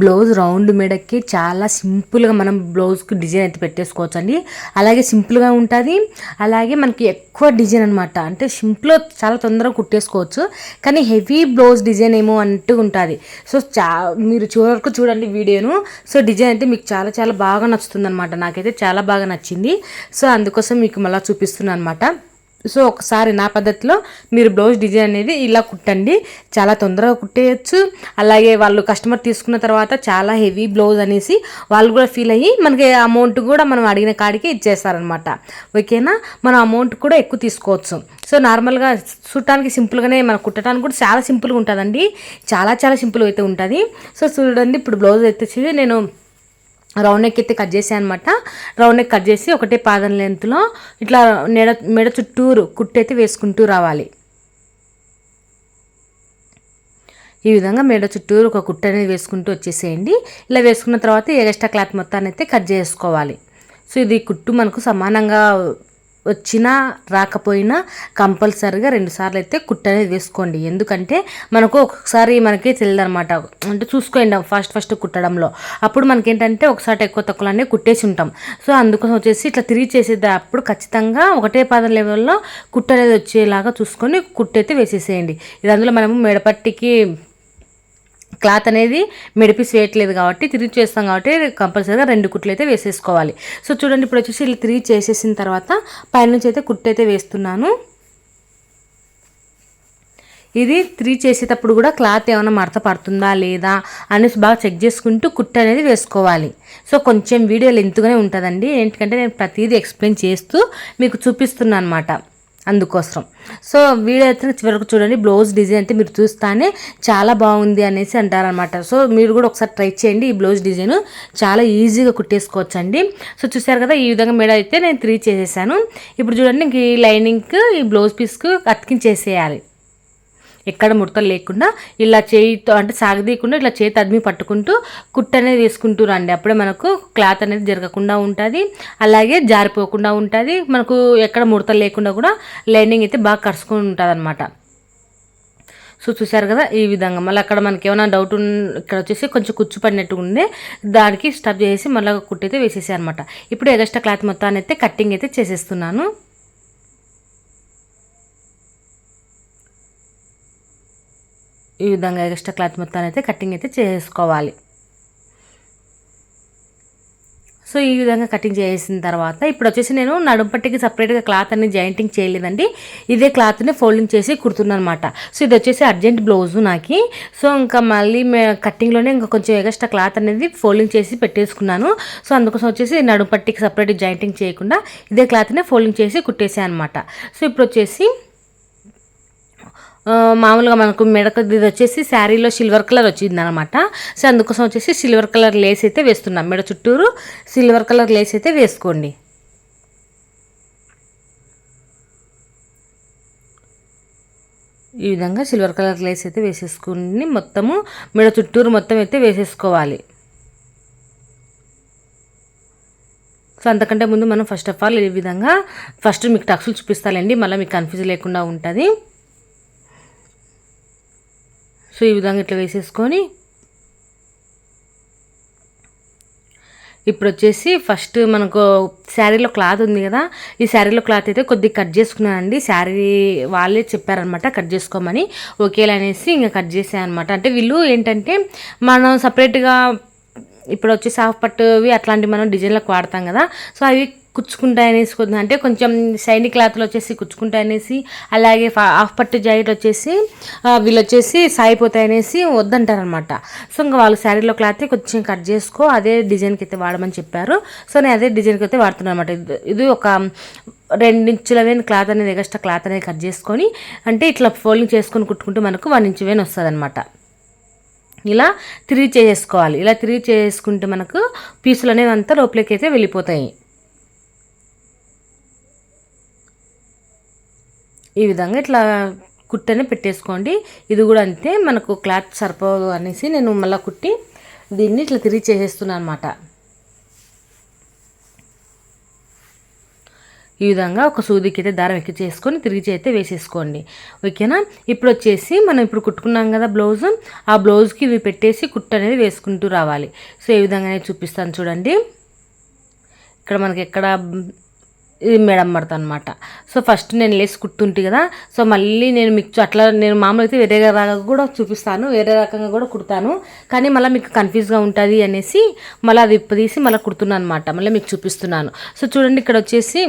Blouse round మెడకి చాలా సింపుల్గా మనం బ్లౌజ్కి డిజైన్ అయితే పెట్టేసుకోవచ్చు అండి అలాగే సింపుల్గా ఉంటుంది. అలాగే మనకి ఎక్కువ డిజైన్ అనమాట అంటే సింపుల్ చాలా తొందరగా కుట్టేసుకోవచ్చు. కానీ హెవీ బ్లౌజ్ డిజైన్ ఏమో అంటూ ఉంటుంది. సో చా మీరు చివరకు చూడండి వీడియోను. సో డిజైన్ అయితే మీకు చాలా చాలా బాగా నచ్చుతుంది అనమాట నాకైతే చాలా బాగా నచ్చింది. సో అందుకోసం మీకు మళ్ళీ చూపిస్తున్నాను అనమాట సో ఒకసారి నా పద్ధతిలో మీరు బ్లౌజ్ డిజైన్ అనేది ఇలా కుట్టండి. చాలా తొందరగా కుట్టేయచ్చు. అలాగే వాళ్ళు కస్టమర్ తీసుకున్న తర్వాత చాలా హెవీ బ్లౌజ్ అనేసి వాళ్ళు కూడా ఫీల్ అయ్యి మనకి అమౌంట్ కూడా మనం అడిగిన కాడికి ఇచ్చేస్తారనమాట ఓకేనా? మనం అమౌంట్ కూడా ఎక్కువ తీసుకోవచ్చు. సో నార్మల్గా చూడటానికి సింపుల్గానే మనం కుట్టడానికి కూడా చాలా సింపుల్గా ఉంటుందండి. చాలా చాలా సింపుల్గా అయితే ఉంటుంది. సో చూడండి ఇప్పుడు బ్లౌజ్ అయితే నేను రౌండ్ నెక్ అయితే కట్ చేసాను అనమాట రౌండ్ నెక్ కట్ చేసి ఒకటే పాదం లెంత్లో ఇట్లా నెడ మెడ చుట్టూరు కుట్టు అయితే వేసుకుంటూ రావాలి. ఈ విధంగా మెడ చుట్టూరు ఒక కుట్టు అనేది వేసుకుంటూ వచ్చేసేయండి. ఇలా వేసుకున్న తర్వాత ఎగస్ట్రా క్లాత్ మొత్తాన్ని అయితే కట్ చేసుకోవాలి. సో ఇది కుట్టు మనకు సమానంగా వచ్చినా రాకపోయినా కంపల్సరీగా రెండుసార్లు అయితే కుట్టు అనేది వేసుకోండి. ఎందుకంటే మనకు ఒక్కొక్కసారి మనకి తెలియదు అనమాట అంటే చూసుకోండి ఫస్ట్ ఫస్ట్ కుట్టడంలో. అప్పుడు మనకి ఏంటంటే ఒకసారి ఎక్కువ తక్కువ అనేవి కుట్టేసి ఉంటాం. సో అందుకోసం వచ్చేసి ఇట్లా తిరిగి చేసేది అప్పుడు ఖచ్చితంగా ఒకటే పాదం లెవెల్లో కుట్టు అనేది వచ్చేలాగా చూసుకొని కుట్టు అయితే వేసేసేయండి. ఇది అందులో మనము మెడపట్టికి క్లాత్ అనేది మెడిపిస్ వేయట్లేదు కాబట్టి తిరిగి చేస్తాం కాబట్టి కంపల్సరీగా రెండు కుట్లు అయితే వేసేసుకోవాలి. సో చూడండి ఇప్పుడు వచ్చేసి ఇలా తిరిగి చేసేసిన తర్వాత పైనుంచి అయితే కుట్టు అయితే వేస్తున్నాను. ఇది త్రీ చేసేటప్పుడు కూడా క్లాత్ ఏమైనా మడత పడుతుందా లేదా అనేసి బాగా చెక్ చేసుకుంటూ కుట్టు అనేది వేసుకోవాలి. సో కొంచెం వీడియో లెంత్గానే ఉంటుందండి. ఏంటంటే నేను ప్రతిదీ ఎక్స్ప్లెయిన్ చేస్తూ మీకు చూపిస్తున్నాను అనమాట అందుకోసం. సో వీడియో అయితే చివరకు చూడండి. బ్లౌజ్ డిజైన్ అయితే మీరు చూస్తానే చాలా బాగుంది అనేసి అంటారనమాట సో మీరు కూడా ఒకసారి ట్రై చేయండి. ఈ బ్లౌజ్ డిజైన్ చాలా ఈజీగా కుట్టేసుకోవచ్చు అండి సో చూసారు కదా ఈ విధంగా మేడ అయితే నేను త్రీ చేసేసాను. ఇప్పుడు చూడండి ఇంక ఈ లైనింగ్కి ఈ బ్లౌజ్ పీస్కు అతికించేసేయాలి. ఎక్కడ ముడతలు లేకుండా ఇలా చేయితో అంటే సాగదీయకుండా ఇట్లా చేతి అదిమి పట్టుకుంటూ కుట్టు అనేది వేసుకుంటూ రండి అప్పుడే మనకు క్లాత్ అనేది జరగకుండా ఉంటుంది. అలాగే జారిపోకుండా ఉంటుంది. మనకు ఎక్కడ ముడతలు లేకుండా కూడా లైనింగ్ అయితే బాగా కరుచుకుని ఉంటుంది అనమాట సో చూసారు కదా ఈ విధంగా. మళ్ళీ అక్కడ మనకి ఏమైనా డౌట్ ఉన్ ఇక్కడ వచ్చేసి కొంచెం కుచ్చు పడినట్టు ఉండే దానికి స్టఫ్ చేసి మళ్ళీ కుట్టైతే వేసేసాయి అనమాట ఇప్పుడు ఎగస్ట్రా క్లాత్ మొత్తాన్ని అయితే కట్టింగ్ అయితే చేసేస్తున్నాను. ఈ విధంగా ఎక్స్ట్రా క్లాత్ మొత్తాన్ని అయితే కటింగ్ అయితే చేసుకోవాలి. సో ఈ విధంగా కటింగ్ చేసిన తర్వాత ఇప్పుడు వచ్చేసి నేను నడుంపట్టికి సపరేట్గా క్లాత్ అనేది జాయింటింగ్ చేయలేదండి. ఇదే క్లాత్ని ఫోల్డింగ్ చేసి కుడుతున్నాను అనమాట సో ఇది వచ్చేసి అర్జెంట్ బ్లౌజు నాకు. సో ఇంకా మళ్ళీ కటింగ్లోనే ఇంకా కొంచెం ఎక్స్ట్రా క్లాత్ అనేది ఫోల్డింగ్ చేసి పెట్టేసుకున్నాను. సో అందుకోసం వచ్చేసి నడుంపట్టికి సపరేట్ జాయింటింగ్ చేయకుండా ఇదే క్లాత్ని ఫోల్డింగ్ చేసి కుట్టేసాను అనమాట సో ఇప్పుడు వచ్చేసి మామూలుగా మనకు మెడకది వచ్చేసి శారీలో సిల్వర్ కలర్ వచ్చింది అనమాట సో అందుకోసం వచ్చేసి సిల్వర్ కలర్ లేస్ అయితే వేస్తున్నాం. మెడ చుట్టూరు సిల్వర్ కలర్ లేస్ అయితే వేసుకోండి. ఈ విధంగా సిల్వర్ కలర్ లేస్ అయితే వేసేసుకుని మొత్తము మెడ చుట్టూరు మొత్తం అయితే వేసేసుకోవాలి. సో అంతకంటే ముందు మనం ఫస్ట్ ఆఫ్ ఆల్ ఈ విధంగా ఫస్ట్ మీకు టక్సులు చూపిస్తానండి. మళ్ళీ మీకు కన్ఫ్యూజ్ లేకుండా ఉంటుంది. సో ఈ విధంగా ఇట్లా వేసేసుకొని ఇప్పుడు వచ్చేసి ఫస్ట్ మనకు శారీలో క్లాత్ ఉంది కదా ఈ శారీలో క్లాత్ అయితే కొద్దిగా కట్ చేసుకున్నానండి. శారీ వాళ్ళే చెప్పారనమాట కట్ చేసుకోమని. ఓకేలా అనేసి ఇంకా కట్ చేసాను అనమాట అంటే వీళ్ళు ఏంటంటే మనం సపరేట్గా ఇప్పుడు వచ్చేసి హాఫ్ పట్టువి అట్లాంటివి మనం డిజైన్లకు వాడతాం కదా సో అవి కుచ్చుకుంటాయనేసి కొద్ది అంటే కొంచెం షైనీ క్లాత్లో వచ్చేసి కుచ్చుకుంటాయనేసి అలాగే హాఫ్ పట్టు జాకెట్ వచ్చేసి వీళ్ళు వచ్చేసి సాయిపోతాయనేసి వద్దంటారనమాట. సో ఇంకా వాళ్ళు శారీలో క్లాత్ కొంచెం కట్ చేసుకో అదే డిజైన్కి అయితే వాడమని చెప్పారు. సో నేను అదే డిజైన్కి అయితే వాడుతున్నాను అనమాట ఇది ఒక రెండించుల వేన్ క్లాత్ అనేది ఎగస్ట్రా క్లాత్ అనేది కట్ చేసుకొని అంటే ఇట్లా ఫోల్డింగ్ చేసుకొని కుట్టుకుంటూ మనకు వన్ ఇంచు వేన్ వస్తుంది అనమాట ఇలా తిరిగి చేసుకోవాలి. ఇలా తిరిగి చేసుకుంటే మనకు పీసులు అనేవి అంతా లోపలికి అయితే వెళ్ళిపోతాయి. ఈ విధంగా ఇట్లా కుట్టని పెట్టేసుకోండి. ఇది కూడా అంతే మనకు క్లాత్ సరిపోదు అనేసి నేను మళ్ళీ కుట్టి దీన్ని ఇట్లా తిరిగి చేసేస్తున్నాను అనమాట ఈ విధంగా ఒక సూదికి అయితే దారం ఎక్కి చేసుకొని తిరిగి అయితే వేసేసుకోండి. ఓకేనా? ఇప్పుడు వచ్చేసి మనం ఇప్పుడు కుట్టుకున్నాం కదా బ్లౌజ్ ఆ బ్లౌజ్కి ఇవి పెట్టేసి కుట్టు అనేది వేసుకుంటూ రావాలి. సో ఈ విధంగానే చూపిస్తాను చూడండి. ఇక్కడ మనకి ఎక్కడ ఇది మేడం మడత అనమాట సో ఫస్ట్ నేను లేసి కుట్టుంటే కదా సో మళ్ళీ నేను మీకు అట్లా నేను మామూలు అయితే వేరే రకంగా కూడా చూపిస్తాను వేరే రకంగా కూడా కుడతాను. కానీ మళ్ళీ మీకు కన్ఫ్యూజ్గా ఉంటుంది అనేసి మళ్ళీ అది తీసి మళ్ళీ కుడుతున్నాను అనమాట మళ్ళీ మీకు చూపిస్తున్నాను. సో చూడండి ఇక్కడ వచ్చేసి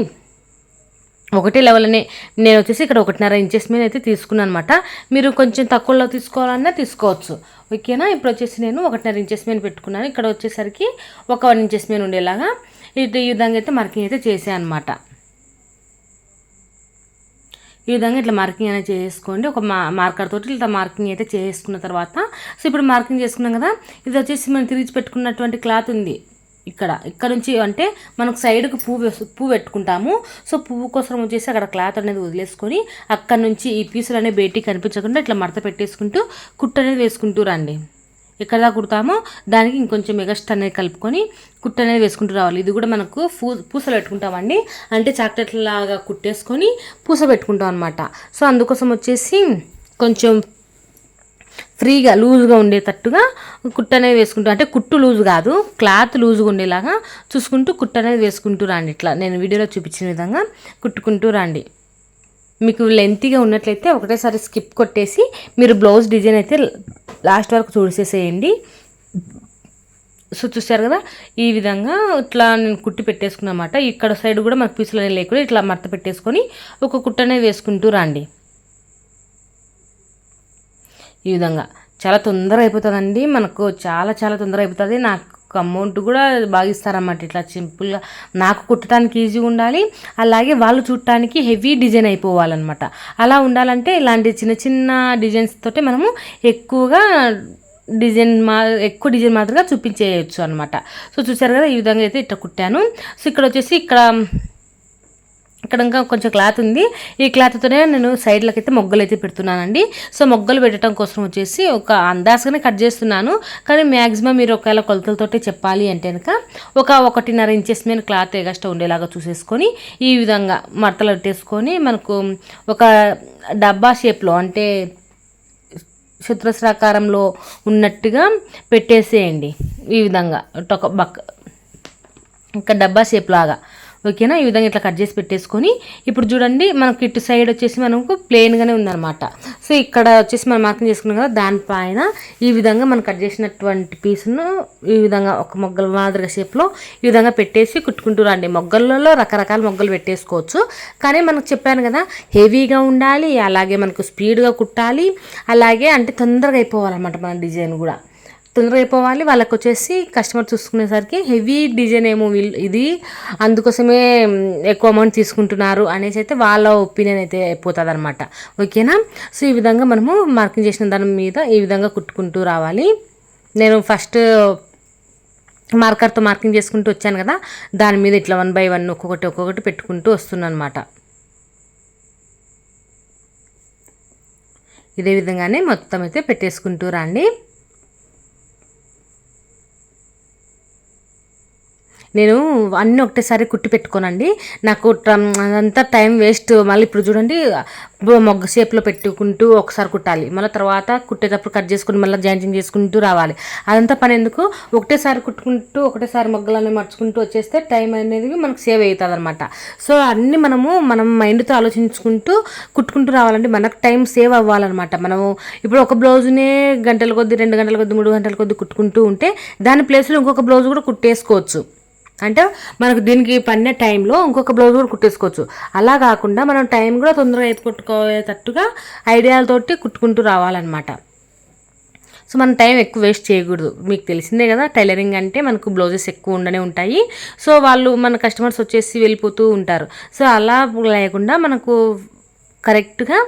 ఒకటే లెవెల్నే నేను వచ్చేసి ఇక్కడ ఒకటిన్నర ఇంచెస్ మీద అయితే తీసుకున్నాను అనమాట మీరు కొంచెం తక్కువలో తీసుకోవాలన్నా తీసుకోవచ్చు. ఓకేనా? ఇప్పుడు వచ్చేసి నేను ఒకటిన్నర ఇంచెస్ మీద పెట్టుకున్నాను. ఇక్కడ వచ్చేసరికి ఒక వన్ ఇంచెస్ మీద ఉండేలాగా ఇటు ఈ విధంగా అయితే మార్కింగ్ అయితే చేసాను అనమాట ఈ విధంగా ఇట్లా మార్కింగ్ అనేది చేసుకోండి. ఒక మా మార్కర్ తోటి ఇట్లా మార్కింగ్ అయితే చేసుకున్న తర్వాత సో ఇప్పుడు మార్కింగ్ చేసుకున్నాం కదా ఇది వచ్చేసి మనం తిరిగి పెట్టుకున్నటువంటి క్లాత్ ఉంది ఇక్కడ. ఇక్కడ నుంచి అంటే మనకు సైడ్కి పువ్వు పువ్వు పెట్టుకుంటాము. సో పువ్వు కోసం వచ్చేసి అక్కడ క్లాత్ అనేది వదిలేసుకొని అక్కడ నుంచి ఈ పీసులు అనేవి బయటికి కనిపించకుండా ఇట్లా మడత పెట్టేసుకుంటూ కుట్టు అనేది వేసుకుంటూ రండి. ఎక్కడ దాకా కుడతామో దానికి ఇంకొంచెం ఎగస్ట్ అనేది కలుపుకొని కుట్టు అనేది వేసుకుంటూ రావాలి. ఇది కూడా మనకు పూ పూసలు పెట్టుకుంటామండి. అంటే చాక్లెట్ లాగా కుట్టేసుకొని పూస పెట్టుకుంటాం అనమాట సో అందుకోసం వచ్చేసి కొంచెం ఫ్రీగా లూజ్గా ఉండేటట్టుగా కుట్టు అనేది వేసుకుంటూ అంటే కుట్టు లూజ్ కాదు క్లాత్ లూజ్గా ఉండేలాగా చూసుకుంటూ కుట్టు అనేది వేసుకుంటూ రండి. ఇట్లా నేను వీడియోలో చూపించిన విధంగా కుట్టుకుంటూ రండి. మీకు లెంతీగా ఉన్నట్లయితే ఒకటేసారి స్కిప్ కొట్టేసి మీరు బ్లౌజ్ డిజైన్ అయితే లాస్ట్ వరకు చూసేసేయండి. సో చూస్తారు కదా ఈ విధంగా ఇట్లా నేను కుట్టి పెట్టేసుకున్నమాట. ఇక్కడ సైడ్ కూడా మనకు పీసులు అనేవి లేకుండా ఇట్లా మడత పెట్టేసుకొని ఒక కుట్టనే వేసుకుంటూ రండి. ఈ విధంగా. చాలా తొందర అయిపోతుందండి. మనకు చాలా చాలా తొందరగా అయిపోతుంది. నాకు అమౌంట్ కూడా బాగా ఇస్తారన్నమాట ఇట్లా సింపుల్గా నాకు కుట్టడానికి ఈజీగా ఉండాలి అలాగే వాళ్ళు చూడటానికి హెవీ డిజైన్ అయిపోవాలన్నమాట. అలా ఉండాలంటే ఇలాంటి చిన్న చిన్న డిజైన్స్ తోటే మనము ఎక్కువగా డిజైన్ మా ఎక్కువ డిజైన్ మాత్రమే చూపించేయచ్చు అనమాట సో చూసారు కదా ఈ విధంగా అయితే ఇట్లా కుట్టాను. సో ఇక్కడ వచ్చేసి ఇక్కడ ఇక్కడ ఇంకా కొంచెం క్లాత్ ఉంది. ఈ క్లాత్తోనే నేను సైడ్లకి అయితే మొగ్గలు అయితే పెడుతున్నానండి. సో మొగ్గలు పెట్టడం కోసం వచ్చేసి ఒక అందాజగానే కట్ చేస్తున్నాను. కానీ మ్యాక్సిమం మీరు ఒకవేళ కొలతలతోటి చెప్పాలి అంటే కనుక ఒక ఒకటిన్నర ఇంచెస్ మీద క్లాత్ ఎగస్ట్రా ఉండేలాగా చూసేసుకొని ఈ విధంగా మడతలు పెట్టేసుకొని మనకు ఒక డబ్బా షేప్లో అంటే చతురస్రాకారంలో ఉన్నట్టుగా పెట్టేసేయండి. ఈ విధంగా ఒక బక్ ఇంకా డబ్బా షేప్ లాగా ఓకేనా? ఈ విధంగా ఇట్లా కట్ చేసి పెట్టేసుకొని ఇప్పుడు చూడండి మనకి ఇటు సైడ్ వచ్చేసి మనకు ప్లెయిన్గానే ఉందన్నమాట. సో ఇక్కడ వచ్చేసి మనం మార్కింగ్ చేసుకున్నాం కదా దానిపైన ఈ విధంగా మనం కట్ చేసినటువంటి పీస్ను ఈ విధంగా ఒక మొగ్గల మాదిరిగా షేప్లో ఈ విధంగా పెట్టేసి కుట్టుకుంటూ రండి. మొగ్గలలో రకరకాల మొగ్గలు పెట్టేసుకోవచ్చు. కానీ మనకు చెప్పాను కదా హెవీగా ఉండాలి అలాగే మనకు స్పీడ్గా కుట్టాలి అలాగే అంటే తొందరగా అయిపోవాలన్నమాట మన డిజైన్ కూడా. తొందరగా అయిపోవాలి వాళ్ళకి వచ్చేసి కస్టమర్ చూసుకునేసరికి హెవీ డిజైన్ ఏమో వీళ్ళు ఇది. అందుకోసమే ఎక్కువ అమౌంట్ తీసుకుంటున్నారు అనేసి అయితే వాళ్ళ ఒపీనియన్ అయితే అయిపోతుంది అనమాట ఓకేనా? సో ఈ విధంగా మనము మార్కింగ్ చేసిన దాని మీద ఈ విధంగా కుట్టుకుంటూ రావాలి. నేను ఫస్ట్ మార్కర్తో మార్కింగ్ చేసుకుంటూ వచ్చాను కదా దాని మీద ఇట్లా వన్ బై వన్ ఒక్కొక్కటి ఒక్కొక్కటి పెట్టుకుంటూ వస్తున్నాను అనమాట ఇదే విధంగానే మొత్తం అయితే పెట్టేసుకుంటూ రండి. నేను అన్నీ ఒకటేసారి కుట్టి పెట్టుకోనండి. నాకు ట్ర- అదంతా టైం వేస్ట్. మళ్ళీ ఇప్పుడు చూడండి మొగ్గ షేప్లో పెట్టుకుంటూ ఒకసారి కుట్టాలి. మళ్ళీ తర్వాత కుట్టేటప్పుడు కట్ చేసుకుని మళ్ళీ జాయింటింగ్ చేసుకుంటూ రావాలి. అదంతా పని ఎందుకు? ఒకటేసారి కుట్టుకుంటూ ఒకటేసారి మొగ్గలన్నీ మర్చుకుంటూ వచ్చేస్తే టైం అనేది మనకు సేవ్ అవుతుంది అనమాట సో అన్నీ మనము మనం మైండ్తో ఆలోచించుకుంటూ కుట్టుకుంటూ రావాలంటే మనకు టైం సేవ్ అవ్వాలన్నమాట. మనము ఇప్పుడు ఒక బ్లౌజ్నే గంటల కొద్ది రెండు గంటల కొద్ది మూడు గంటల కొద్ది కుట్టుకుంటూ ఉంటే దాని ప్లేస్లో ఇంకొక బ్లౌజ్ కూడా కుట్టేసుకోవచ్చు. అంటే మనకు దీనికి పడిన టైంలో ఇంకొక బ్లౌజ్ కూడా కుట్టేసుకోవచ్చు. అలా కాకుండా మనం టైం కూడా తొందరగా ఎత్తుకొట్టుకోయేటట్టుగా ఐడియాలతోటి కుట్టుకుంటూ రావాలన్నమాట. సో మనం టైం ఎక్కువ వేస్ట్ చేయకూడదు. మీకు తెలిసిందే కదా టైలరింగ్ అంటే మనకు బ్లౌజెస్ ఎక్కువ ఉండనే ఉంటాయి. సో వాళ్ళు మన కస్టమర్స్ వచ్చేసి వెళ్ళిపోతూ ఉంటారు. సో అలా లేకుండా మనకు కరెక్ట్గా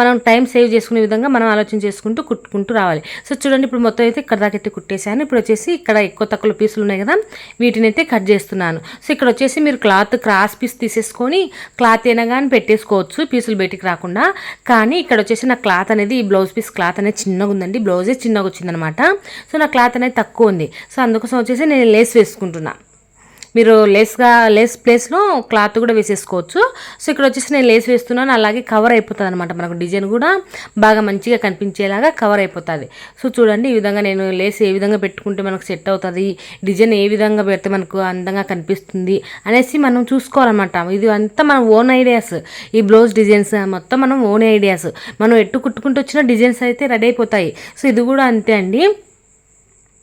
మనం టైం సేవ్ చేసుకునే విధంగా మనం ఆలోచన చేసుకుంటూ కుట్టుకుంటూ రావాలి. సో చూడండి ఇప్పుడు మొత్తం అయితే ఇక్కడ దాకా అయితే కుట్టేశాను. ఇప్పుడు వచ్చేసి ఇక్కడ ఎక్కువ తక్కువ పీసులు ఉన్నాయి కదా వీటిని అయితే కట్ చేస్తున్నాను. సో ఇక్కడ వచ్చేసి మీరు క్లాత్ క్రాస్ పీస్ తీసేసుకొని క్లాత్ అయినా కానీ పెట్టేసుకోవచ్చు పీసులు బయటికి రాకుండా. కానీ ఇక్కడ వచ్చేసి నా క్లాత్ అనేది ఈ బ్లౌజ్ పీస్ క్లాత్ అనేది చిన్నగా ఉందండి. బ్లౌజే చిన్నగా వచ్చిందనమాట. సో నా క్లాత్ అనేది తక్కువ ఉంది. సో అందుకోసం వచ్చేసి నేను లేస్ వేసుకుంటున్నాను మీరు లేస్గా లేస్ ప్లేస్లో క్లాత్ కూడా వేసేసుకోవచ్చు. సో ఇక్కడ వచ్చేసి నేను లేస్ వేస్తున్నాను. అలాగే కవర్ అయిపోతుంది అనమాట మనకు డిజైన్ కూడా. బాగా మంచిగా కనిపించేలాగా కవర్ అయిపోతుంది. సో చూడండి ఈ విధంగా నేను లేస్ ఏ విధంగా పెట్టుకుంటే మనకు సెట్ అవుతుంది డిజైన్ ఏ విధంగా పెడితే మనకు అందంగా కనిపిస్తుంది అనేసి మనం చూసుకోవాలన్నమాట. ఇది అంతా మన ఓన్ ఐడియాస్. ఈ బ్లౌజ్ డిజైన్స్ మొత్తం మనం ఓన్ ఐడియాస్. మనం ఎట్టు కుట్టుకుంటూ వచ్చిన డిజైన్స్ అయితే రెడీ అయిపోతాయి. సో ఇది కూడా అంతే అండి.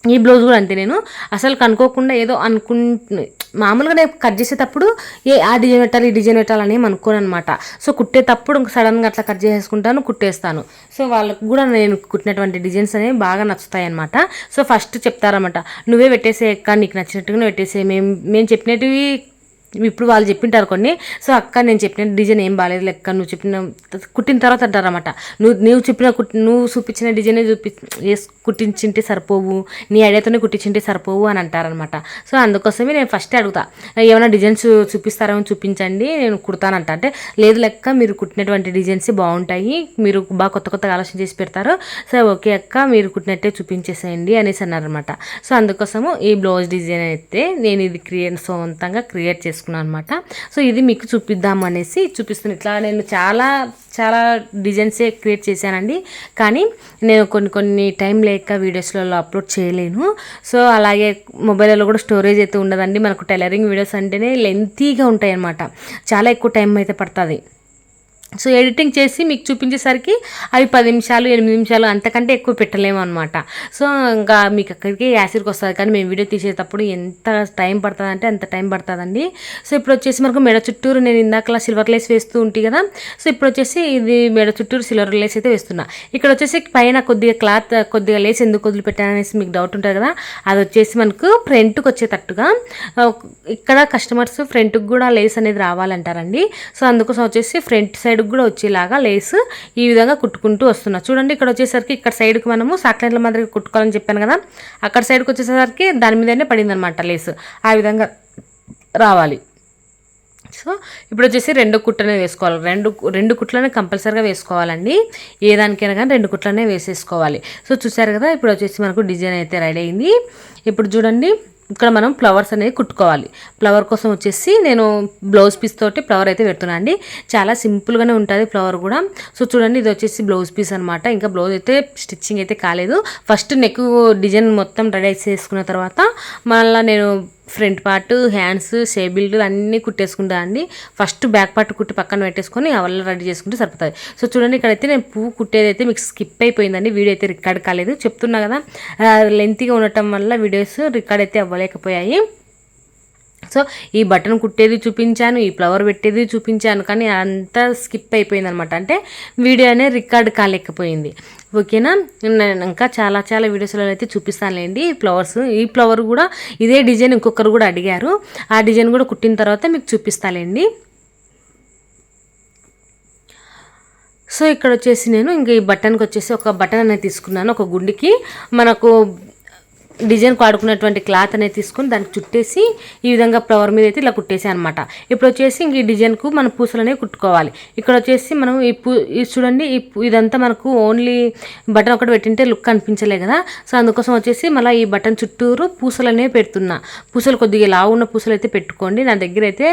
ఈ బ్లౌజ్ కూడా అంతే నేను. అసలు కనుక్కోకుండా ఏదో అనుకు మామూలుగా నేను కట్ చేసేటప్పుడు ఏ ఆ డిజైన్ పెట్టాలి ఈ డిజైన్ పెట్టాలని ఏం అనుకోను అనమాట సో కుట్టేటప్పుడు సడన్గా అట్లా కట్ చేసేసుకుంటాను కుట్టేస్తాను. సో వాళ్ళకు కూడా నేను కుట్టినటువంటి డిజైన్స్ అనేవి బాగా నచ్చుతాయి అనమాట సో ఫస్ట్ చెప్తారన్నమాట నువ్వే పెట్టేసే అక్క నీకు నచ్చినట్టుగా పెట్టేసే మేము మేము చెప్పినవి ఇప్పుడు వాళ్ళు చెప్పింటారు కొన్ని. సో అక్క నేను చెప్పిన డిజైన్ ఏం బాగాలేదు లెక్క నువ్వు చెప్పిన కుట్టిన తర్వాత అంటారన్నమాట. నువ్వు నువ్వు చెప్పిన కుట్టి నువ్వు చూపించిన డిజైనే చూపి కుట్టించింటే సరిపోవు నీ ఐడియాతోనే కుట్టించింటే సరిపోవు అని అంటారనమాట సో అందుకోసమే నేను ఫస్ట్ అడుగుతా ఏమైనా డిజైన్స్ చూపిస్తారేమో చూపించండి నేను కుడతానంట అంటే. లేదు లెక్క మీరు కుట్టినటువంటి డిజైన్స్ బాగుంటాయి మీరు బాగా కొత్త కొత్తగా ఆలోచన చేసి పెడతారు. సో ఓకే అక్క మీరు కుట్టినట్టే చూపించేసేయండి అనేసి అన్నారనమాట సో అందుకోసము ఈ బ్లౌజ్ డిజైన్ అయితే నేను ఇది క్రియేట్ సొంతంగా క్రియేట్ చేసుకున్నాను అనమాట సో ఇది మీకు చూపిద్దాం అనేసి చూపిస్తుంది ఇట్లా నేను చాలా చాలా డిజైన్సే క్రియేట్ చేశానండి. కానీ నేను కొన్ని కొన్ని టైం లేక వీడియోస్లలో అప్లోడ్ చేయలేను. సో అలాగే మొబైల్లో కూడా స్టోరేజ్ అయితే ఉండదండి. మనకు టైలరింగ్ వీడియోస్ అంటేనే లెంతీగా ఉంటాయి అన్నమాట చాలా ఎక్కువ టైం అయితే పడుతుంది. సో ఎడిటింగ్ చేసి మీకు చూపించేసరికి అవి పది నిమిషాలు ఎనిమిది నిమిషాలు అంతకంటే ఎక్కువ పెట్టలేము అనమాట సో ఇంకా మీకు అక్కడికి యాసిడ్కి వస్తుంది కానీ మేము వీడియో తీసేటప్పుడు ఎంత టైం పడుతుంది అంటే అంత టైం పడుతుందండి. సో ఇప్పుడు వచ్చేసి మనకు మెడ చుట్టూరు నేను ఇందాకలా సిల్వర్ లేస్ వేస్తూ ఉంటాయి కదా సో ఇప్పుడు వచ్చేసి ఇది మెడ చుట్టూరు సిల్వర్ లేస్ అయితే వేస్తున్నా. ఇక్కడ వచ్చేసి పైన కొద్దిగా క్లాత్ కొద్దిగా లేస్ ఎందుకు వదిలిపెట్టాననేసి మీకు డౌట్ ఉంటుంది కదా అది వచ్చేసి మనకు ఫ్రంట్కి వచ్చేటట్టుగా ఇక్కడ కస్టమర్స్ ఫ్రంట్కి కూడా లేస్ అనేది రావాలంటారండి. సో అందుకోసం వచ్చేసి ఫ్రంట్ సైడ్ సైడ్కి కూడా వచ్చేలాగా లేస్ ఈ విధంగా కుట్టుకుంటూ వస్తున్నా. చూడండి ఇక్కడ వచ్చేసరికి ఇక్కడ సైడ్కి మనము సాక్లైన్ల మాదిరిగా కుట్టుకోవాలని చెప్పాను కదా. అక్కడ సైడ్కి వచ్చేసరికి దాని మీదనే పడిందనమాట లేస్. ఆ విధంగా రావాలి. సో ఇప్పుడు వచ్చేసి రెండు కుట్లనే వేసుకోవాలి. రెండు రెండు కుట్లనే కంపల్సరీగా వేసుకోవాలండి. ఏ దానికైనా కానీ రెండు కుట్లనే వేసేసుకోవాలి. సో చూసారు కదా ఇప్పుడు వచ్చేసి మనకు డిజైన్ అయితే రెడీ అయింది. ఇప్పుడు చూడండి ఇక్కడ మనం ఫ్లవర్స్ అనేది కుట్టుకోవాలి. ఫ్లవర్ కోసం వచ్చేసి నేను బ్లౌజ్ పీస్ తోటి ఫ్లవర్ అయితే పెడుతున్నా అండి. చాలా సింపుల్గానే ఉంటుంది ఫ్లవర్ కూడా. సో చూడండి ఇది వచ్చేసి బ్లౌజ్ పీస్ అనమాట ఇంకా బ్లౌజ్ అయితే స్టిచ్చింగ్ అయితే కాలేదు. ఫస్ట్ నెక్ డిజైన్ మొత్తం రెడీ చేసుకున్న తర్వాత మళ్ళీ నేను ఫ్రంట్ పార్ట్ హ్యాండ్స్ షేబిల్డ్ అన్నీ కుట్టేసుకుంటా అండి. ఫస్ట్ బ్యాక్ పార్ట్ కుట్టి పక్కన పెట్టేసుకొని అవల్ల రెడీ చేసుకుంటే సరిపోతుంది. సో చూడండి ఇక్కడైతే నేను పువ్వు కుట్టేది అయితే మీకు స్కిప్ అయిపోయిందండి. వీడియో అయితే రికార్డ్ కాలేదు. చెప్తున్నా కదా లెంతీగా ఉండటం వల్ల వీడియోస్ రికార్డ్ అయితే అవ్వలేకపోయాయి. సో ఈ బటన్ కుట్టేది చూపించాను ఈ ఫ్లవర్ పెట్టేది చూపించాను కానీ అంతా స్కిప్ అయిపోయింది అనమాట అంటే వీడియో అనేది రికార్డ్ కాలేకపోయింది. ఓకేనా? నేను ఇంకా చాలా చాలా వీడియోస్లో అయితే చూపిస్తానులేండి. ఈ ఫ్లవర్స్ ఈ ఫ్లవర్ కూడా ఇదే డిజైన్ ఇంకొకరు కూడా అడిగారు. ఆ డిజైన్ కూడా కుట్టిన తర్వాత మీకు చూపిస్తాలేండి. సో ఇక్కడ వచ్చేసి నేను ఇంక ఈ బటన్కి వచ్చేసి ఒక బటన్ అనేది తీసుకున్నాను. ఒక గుండికి మనకు డిజైన్ వాడుకున్నటువంటి క్లాత్ అనేది తీసుకొని దానికి చుట్టేసి ఈ విధంగా ఫ్లవర్ మీద అయితే ఇలా కుట్టేసి అనమాట ఇప్పుడు వచ్చేసి ఇంక ఈ డిజైన్కు మన పూసలు అనేవి కుట్టుకోవాలి. ఇక్కడ వచ్చేసి మనం ఈ పూ చూడండి ఈ ఇదంతా మనకు ఓన్లీ బటన్ ఒకటి పెట్టింటే లుక్ అనిపించలే కదా. సో అందుకోసం వచ్చేసి మళ్ళీ ఈ బటన్ చుట్టూరు పూసలు అనేవి పెడుతున్నా. పూసలు కొద్దిగా లావు ఉన్న పూసలు అయితే పెట్టుకోండి. నా దగ్గర అయితే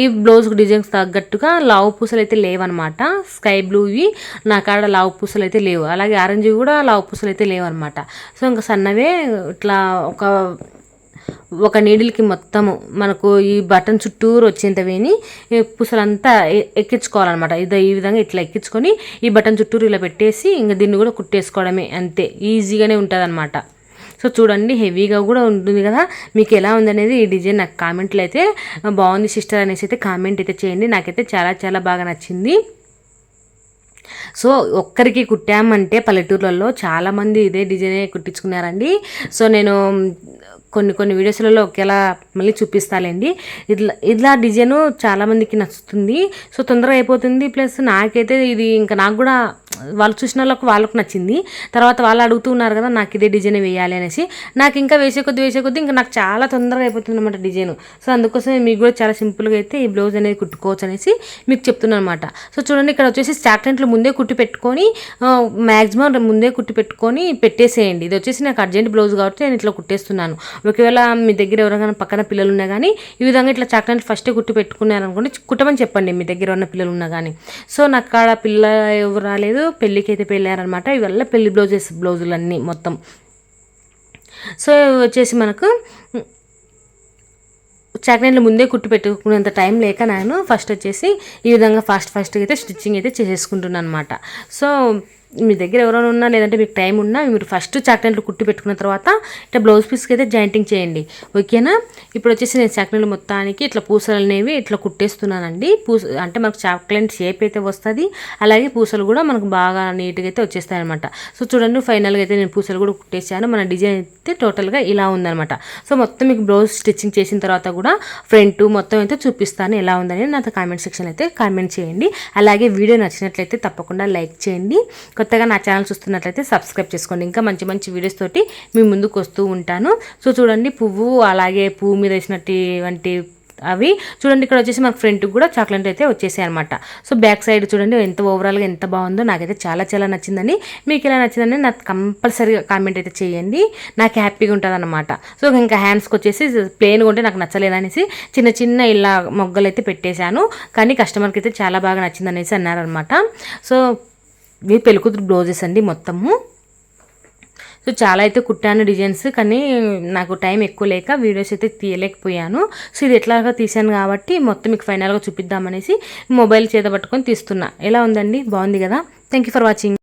ఈ బ్లౌజ్ డిజైన్స్ తగ్గట్టుగా లావు పూసలు అయితే లేవన్నమాట. స్కై బ్లూవి నా కాడ లావు పూసలు అయితే లేవు. అలాగే ఆరెంజ్ కూడా లావు పూసలు అయితే లేవు అనమాట సో ఇంకా సన్నవే ఇట్లా ఒక ఒక నీడిల్కి మొత్తము మనకు ఈ బటన్ చుట్టూరు వచ్చేంత వేని పుసలంతా ఎక్కించుకోవాలన్నమాట. ఇది ఈ విధంగా ఇట్లా ఎక్కించుకొని ఈ బటన్ చుట్టూరు ఇలా పెట్టేసి ఇంకా దీన్ని కూడా కుట్టేసుకోవడమే అంతే. ఈజీగానే ఉంటుంది అనమాట సో చూడండి హెవీగా కూడా ఉంటుంది కదా. మీకు ఎలా ఉందనేది ఈ డిజైన్ నాకు కామెంట్లు అయితే బాగుంది సిస్టర్ అనేసి అయితే కామెంట్ అయితే చేయండి. నాకైతే చాలా చాలా బాగా నచ్చింది. సో ఒక్కరికి కుట్టామంటే పల్లెటూర్లలో చాలామంది ఇదే డిజైనే కుట్టించుకున్నారండి. సో నేను కొన్ని కొన్ని వీడియోస్లలో ఒకేలా మళ్ళీ చూపిస్తాలేండి. ఇట్లా ఇట్లా డిజైను చాలామందికి నచ్చుతుంది. సో తొందరగా అయిపోతుంది. ప్లస్ నాకైతే ఇది ఇంకా నాకు కూడా వాళ్ళు చూసిన వాళ్ళకు వాళ్ళకు నచ్చింది. తర్వాత వాళ్ళు అడుగుతూ ఉన్నారు కదా నాకు ఇదే డిజైన్ వేయాలి అనేసి. నాకు ఇంకా వేసే కొద్ది వేసే కొద్ది ఇంకా నాకు చాలా తొందరగా అయిపోతుంది అనమాట డిజైన్. సో అందుకోసం మీకు కూడా చాలా సింపుల్గా అయితే ఈ బ్లౌజ్ అనేది కుట్టుకోవచ్చు అనేసి మీకు చెప్తున్నాను అనమాట సో చూడండి ఇక్కడ వచ్చేసి స్టాక్టెంట్లు ముందే కుట్టి పెట్టుకొని మ్యాక్సిమం ముందే కుట్టి పెట్టుకొని పెట్టేసేయండి. ఇది వచ్చేసి నాకు అర్జెంట్ బ్లౌజ్ కాబట్టి నేను ఇట్లా కుట్టేస్తున్నాను. ఒకవేళ మీ దగ్గర ఎవరైనా పక్కన పిల్లలు ఉన్నా కానీ ఈ విధంగా ఇట్లా చాక్లెట్ ఫస్టే కుట్టి పెట్టుకున్నారనుకోండి కుట్టమని చెప్పండి మీ దగ్గర ఉన్న పిల్లలు ఉన్నా కానీ సో నాకు ఆడ పిల్ల ఎవరు రాలేదు పెళ్ళికి అయితే పెళ్ళారనమాట. ఇవల్ల పెళ్ళి బ్లౌజెస్ బ్లౌజులు అన్నీ మొత్తం. సో వచ్చేసి మనకు చాక్లెట్లు ముందే కుట్టు పెట్టుకునేంత టైం లేక నేను ఫస్ట్ వచ్చేసి ఈ విధంగా ఫాస్ట్ ఫాస్ట్గా అయితే స్టిచ్చింగ్ అయితే చేసేసుకుంటున్నాను అనమాట సో మీ దగ్గర ఎవరైనా ఉన్నా లేదంటే మీకు టైం ఉన్నా మీరు ఫస్ట్ చాక్లెట్లు కుట్టి పెట్టుకున్న తర్వాత ఇట్లా బ్లౌజ్ పీస్కి అయితే జాయింటింగ్ చేయండి. ఓకేనా ఇప్పుడు వచ్చేసి నేను చాక్లెట్లు మొత్తానికి ఇట్లా పూసలు అనేవి ఇట్లా కుట్టేస్తున్నానండి. పూస అంటే మనకు చాక్లెట్ షేప్ అయితే వస్తుంది. అలాగే పూసలు కూడా మనకు బాగా నీట్గా అయితే వచ్చేస్తాయి అనమాట సో చూడండి ఫైనల్గా అయితే నేను పూసలు కూడా కుట్టేసాను. మన డిజైన్ అయితే టోటల్గా ఇలా ఉందనమాట సో మొత్తం మీకు బ్లౌజ్ స్టిచ్చింగ్ చేసిన తర్వాత కూడా ఫ్రంట్ మొత్తం అయితే చూపిస్తాను ఎలా ఉందని నాతో కామెంట్ సెక్షన్ అయితే కామెంట్ చేయండి. అలాగే వీడియో నచ్చినట్లయితే తప్పకుండా లైక్ చేయండి. కొత్తగా నా ఛానల్ చూస్తున్నట్లయితే సబ్స్క్రైబ్ చేసుకోండి. ఇంకా మంచి మంచి వీడియోస్ తోటి మీ ముందుకు వస్తూ ఉంటాను. సో చూడండి పువ్వు అలాగే పువ్వు మీద వేసినటువంటి అవి. చూడండి ఇక్కడ వచ్చేసి మాకు ఫ్రంట్కి కూడా చాక్లెట్ అయితే వచ్చేసాయి అనమాట సో బ్యాక్ సైడ్ చూడండి ఎంత ఓవరాల్గా ఎంత బాగుందో నాకైతే చాలా చాలా నచ్చిందని. మీకు ఎలా నచ్చిందని నాకు కంపల్సరీగా కామెంట్ అయితే చేయండి. నాకు హ్యాపీగా ఉంటుంది అనమాట సో ఇంకా హ్యాండ్స్కి వచ్చేసి ప్లెయిన్గా ఉంటే నాకు నచ్చలేదనేసి చిన్న చిన్న ఇలా మొగ్గలు అయితే పెట్టేశాను. కానీ కస్టమర్కి అయితే చాలా బాగా నచ్చిందనేసి అన్నారనమాట సో ఇవి పెళ్ళికూతురు బ్లౌజెస్ అండి మొత్తము. సో చాలా అయితే కుట్టాను డిజైన్స్ కానీ నాకు టైం ఎక్కువ లేక వీడియోస్ అయితే తీయలేకపోయాను. సో ఇది ఎట్లాగా తీసాను కాబట్టి మొత్తం మీకు ఫైనల్గా చూపిద్దామనేసి మొబైల్ చేత పట్టుకొని తీస్తున్నా. ఎలా ఉందండి? బాగుంది కదా? Thank you for watching